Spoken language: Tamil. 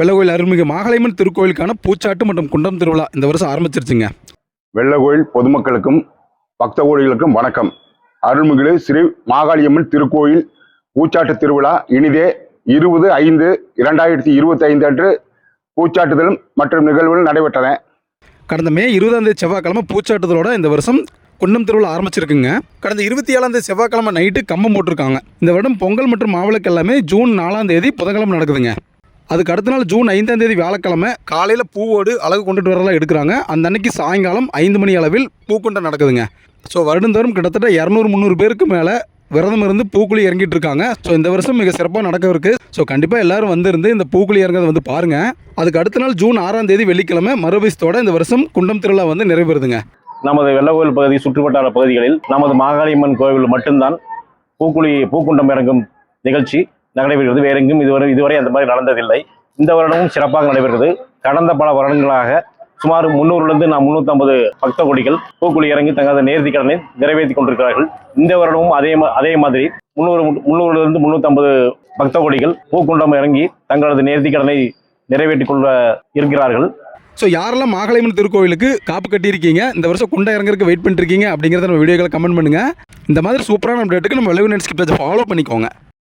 வெள்ளகோயில் அருள்மிகு மாகாளியம்மன் திருக்கோயிலுக்கான பூச்சாட்டு மற்றும் குண்டம் திருவிழா இந்த வருஷம் ஆரம்பிச்சிருச்சுங்க. வெள்ளகோயில் பொதுமக்களுக்கும் பக்த கோடிகளுக்கும் வணக்கம். அருள்மிகு ஸ்ரீ மாகாளியம்மன் திருக்கோயில் பூச்சாட்டு திருவிழா. இனிதே இருபது ஐந்து இரண்டாயிரத்தி இருபத்தி ஐந்து அன்று பூச்சாட்டுதல் மற்றும் நிகழ்வுகள் நடைபெற்றன. கடந்த மே இருபதாம் தேதி செவ்வாய்க்கிழமை பூச்சாட்டுதலோட இந்த வருஷம் குண்டம் திருவிழா ஆரம்பிச்சிருக்குங்க. கடந்த இருபத்தி ஏழாம் தேதி செவ்வாய்க்கிழமை நைட்டு கம்பம் போட்டிருக்காங்க. இந்த வருடம் பொங்கல் மற்றும் மாவிளக்கு எல்லாமே ஜூன் நாலாம் தேதி புதன்கிழமை நடக்குதுங்க. அதுக்கு அடுத்த நாள் ஜூன் ஐந்தாம் தேதி வியாழக்கிழமை காலையில் பூவோடு அழகு கொண்டுட்டு வரலாம் எடுக்கிறாங்க. அந்த அன்னைக்கு சாயங்காலம் ஐந்து மணி அளவில் பூக்குண்டம் நடக்குதுங்க. ஸோ வருடந்தோறும் கிட்டத்தட்ட இரநூறு முந்நூறு பேருக்கு மேலே விரதம் இருந்து பூக்குழி இறங்கிட்டு இருக்காங்க. ஸோ இந்த வருஷம் மிக சிறப்பாக நடக்கவிருக்கு ஸோ கண்டிப்பாக எல்லாரும் வந்திருந்து இந்த பூக்குழி இறங்குறத வந்து பாருங்க. அதுக்கு அடுத்த நாள் ஜூன் ஆறாம் தேதி வெள்ளிக்கிழமை மறுபயசத்தோட இந்த வருஷம் குண்டம் திருவிழா வந்து நிறைவேறுதுங்க. நமது வெள்ளகோவில் பகுதி சுற்றுவட்டார பகுதிகளில் நமது மாகாளியம்மன் கோவில் மட்டும்தான் பூக்குழி பூக்குண்டம் இறங்கும் நிகழ்ச்சி. நடைபெறுகிறது. வேற எங்கும் இதுவரை இதுவரை அந்த மாதிரி நடந்ததில்லை. இந்த வருடமும் சிறப்பாக நடைபெறுகிறது. கடந்த பல வருடங்களாக சுமார் முன்னூறுலேருந்து நான் முந்நூற்றம்பது பக்த கொடிகள் பூக்குழி இறங்கி தங்களது நேர்த்தி கடனை நிறைவேற்றி கொண்டிருக்கிறார்கள். இந்த வருடமும் அதே அதே மாதிரி முந்நூறு முந்நூறுலேருந்து முந்நூற்றம்பது பக்த கொடிகள் பூக்குண்டம் இறங்கி தங்களது நேர்த்தி கடனை நிறைவேற்றி கொள்ள இருக்கிறார்கள். ஸோ யாரெல்லாம் மாகாளியம்மன் திருக்கோவிலுக்கு காப்பு கட்டியிருக்கீங்க இந்த வருஷம் குண்டை இறங்குறதுக்கு வெயிட் பண்ணிருக்கீங்க அப்படிங்கிறத நம்ம வீடியோக்களை கமெண்ட் பண்ணுங்கள் இந்த மாதிரி சூப்பரான அப்டேட்டுக்கு நம்ம விளைவு நெட்ஸ்கிப் ஃபாலோ பண்ணிக்கோங்க.